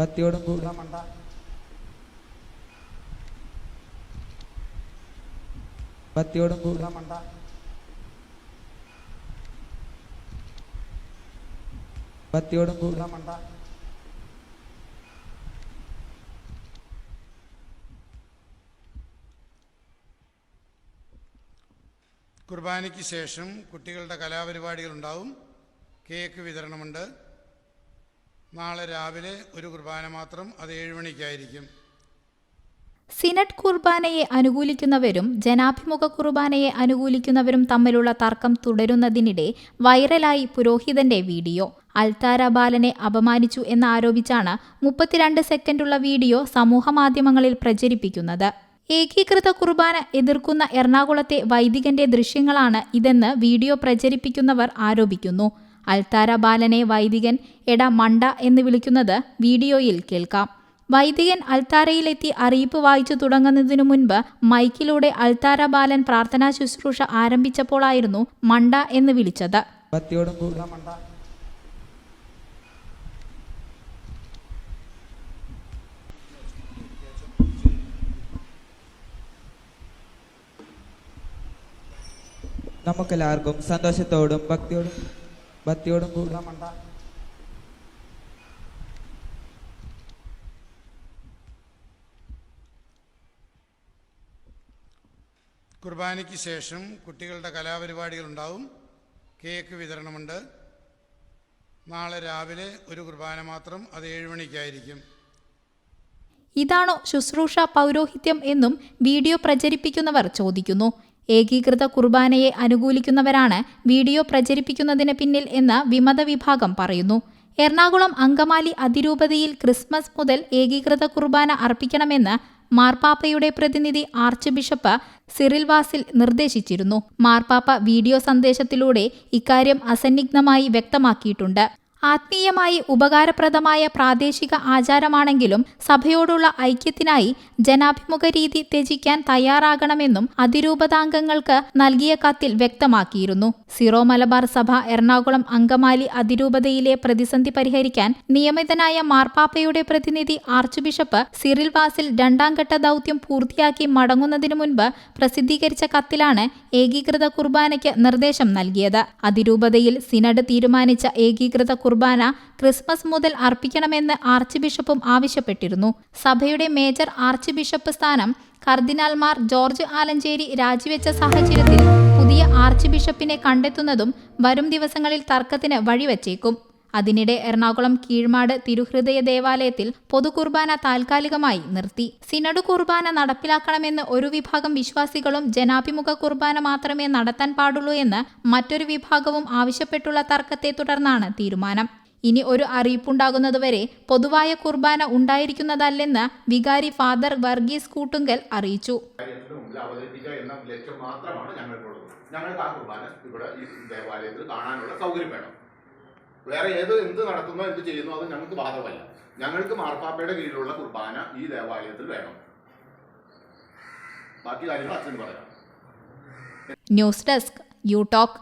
ഭക്തിയോടും കൂടി. ഭക്തിയോടും കൂടി. ഭക്തിയോടും കൂടി. കുർബാനയ്ക്ക് ശേഷം കുട്ടികളുടെ കലാപരിപാടികളുണ്ടാവും. കേക്ക് വിതരണമുണ്ട്. നാളെ രാവിലെ ഒരു കുർബാന മാത്രം അത് ഏഴ് മണിക്കായിരിക്കും. സിനഡ് കുർബാനയെ അനുകൂലിക്കുന്നവരും ജനാഭിമുഖ കുർബാനയെ അനുകൂലിക്കുന്നവരും തമ്മിലുള്ള തർക്കം തുടരുന്നതിനിടെ വൈറലായി പുരോഹിതന്റെ വീഡിയോ. അൽത്താര ബാലനെ അപമാനിച്ചു എന്നാരോപിച്ചാണ് മുപ്പത്തിരണ്ട് സെക്കൻഡുള്ള വീഡിയോ സമൂഹമാധ്യമങ്ങളിൽ പ്രചരിപ്പിക്കുന്നത്. ഏകീകൃത കുർബാന എതിർക്കുന്ന എറണാകുളത്തെ വൈദികന്റെ ദൃശ്യങ്ങളാണ് ഇതെന്ന് വീഡിയോ പ്രചരിപ്പിക്കുന്നവർ ആരോപിക്കുന്നു. അൽത്താര ബാലനെ വൈദികൻ എട മണ്ട എന്ന് വിളിക്കുന്നത് വീഡിയോയിൽ കേൾക്കാം. വൈദികൻ അൽത്താരയിലെത്തി അറിയിപ്പ് വായിച്ചു തുടങ്ങുന്നതിനു മുൻപ് മൈക്കിലൂടെ അൽത്താര ബാലൻ പ്രാർത്ഥനാ ശുശ്രൂഷ ആരംഭിച്ചപ്പോഴായിരുന്നു മണ്ട എന്ന് വിളിച്ചത്. നമുക്കെല്ലാവർക്കും സന്തോഷത്തോടും ഭക്തിയോടും ഭക്തിയോടും കൂടി. കുർബാനയ്ക്ക് ശേഷം കുട്ടികളുടെ കലാപരിപാടികൾ കലാപരിപാടികളുണ്ടാവും. കേക്ക് വിതരണമുണ്ട്. നാളെ രാവിലെ ഒരു കുർബാന മാത്രം അത് ഏഴുമണിക്കായിരിക്കും ഇതാണോ ശുശ്രൂഷ പൗരോഹിത്യം എന്നും വീഡിയോ പ്രചരിപ്പിക്കുന്നവർ ചോദിക്കുന്നു. ഏകീകൃത കുർബാനയെ അനുകൂലിക്കുന്നവരാണ് വീഡിയോ പ്രചരിപ്പിക്കുന്നതിന് പിന്നിൽ എന്ന് വിമത വിഭാഗം പറയുന്നു. എറണാകുളം അങ്കമാലി അതിരൂപതയിൽ ക്രിസ്മസ് മുതൽ ഏകീകൃത കുർബാന അർപ്പിക്കണമെന്ന് മാർപ്പാപ്പയുടെ പ്രതിനിധി ആർച്ച് ബിഷപ്പ് സിറിൽ വാസിൽ നിർദ്ദേശിച്ചിരുന്നു. മാർപ്പാപ്പ വീഡിയോ സന്ദേശത്തിലൂടെ ഇക്കാര്യം അസന്നിഗ്ധമായി വ്യക്തമാക്കിയിട്ടുണ്ട്. ആത്മീയമായി ഉപകാരപ്രദമായ പ്രാദേശിക ആചാരമാണെങ്കിലും സഭയോടുള്ള ഐക്യത്തിനായി ജനാഭിമുഖ രീതി ത്യജിക്കാൻ തയ്യാറാകണമെന്നും അതിരൂപതാംഗങ്ങൾക്ക് നൽകിയ കത്തിൽ വ്യക്തമാക്കിയിരുന്നു. സിറോ മലബാർ സഭ എറണാകുളം അങ്കമാലി അതിരൂപതയിലെ പ്രതിസന്ധി പരിഹരിക്കാൻ നിയമിതനായ മാർപ്പാപ്പയുടെ പ്രതിനിധി ആർച്ച് ബിഷപ്പ് സിറിൽ വാസിൽ രണ്ടാം ഘട്ട ദൗത്യം പൂർത്തിയാക്കി മടങ്ങുന്നതിനു മുൻപ് പ്രസിദ്ധീകരിച്ച കത്തിലാണ് ഏകീകൃത കുർബാനയ്ക്ക് നിർദ്ദേശം നൽകിയത്. അതിരൂപതയിൽ സിനഡ് തീരുമാനിച്ച ഏകീകൃത കുർബാന ക്രിസ്മസ് മുതൽ അർപ്പിക്കണമെന്ന് ആർച്ച് ബിഷപ്പും ആവശ്യപ്പെട്ടിരുന്നു. സഭയുടെ മേജർ ആർച്ച് ബിഷപ്പ് സ്ഥാനം കർദിനാൾമാർ ജോർജ് ആലഞ്ചേരി രാജിവെച്ച സാഹചര്യത്തിൽ പുതിയ ആർച്ച് ബിഷപ്പിനെ കണ്ടെത്തുന്നതും വരും ദിവസങ്ങളിൽ തർക്കത്തിന് വഴിവെച്ചേക്കും. അതിനിടെ എറണാകുളം കീഴ്മാട് തിരുഹൃദയ ദേവാലയത്തിൽ പൊതുകുർബാന താൽക്കാലികമായി നിർത്തി. സിനഡ് കുർബാന നടപ്പിലാക്കണമെന്ന് ഒരു വിഭാഗം വിശ്വാസികളും ജനാഭിമുഖ കുർബാന മാത്രമേ നടത്താൻ പാടുള്ളൂ എന്ന് മറ്റൊരു വിഭാഗവും ആവശ്യപ്പെട്ടുള്ള തർക്കത്തെ തുടർന്നാണ് തീരുമാനം. ഇനി ഒരു അറിയിപ്പുണ്ടാകുന്നതുവരെ പൊതുവായ കുർബാന ഉണ്ടായിരിക്കുന്നതല്ലെന്ന് വികാരി ഫാദർ വർഗീസ് കൂട്ടുങ്കൽ അറിയിച്ചു. ഞങ്ങൾക്ക് ആ കുർബാന ഇവിടെ ഈ ദേവാലയത്തിൽ കാണാനുള്ള സൗകര്യം വേണം. വേറെ ഏത് എന്ത് നടത്തുന്നോ എന്ത് ചെയ്യുന്നോ അത് ഞങ്ങൾക്ക് ബാധകമല്ല. ഞങ്ങൾക്ക് മാർപ്പാപ്പയുടെ കീഴിലുള്ള കുർബാന ഈ ദേവാലയത്തിൽ വേണം. ബാക്കി കാര്യങ്ങൾ അച്ഛൻ പറയാം. News desk you talk.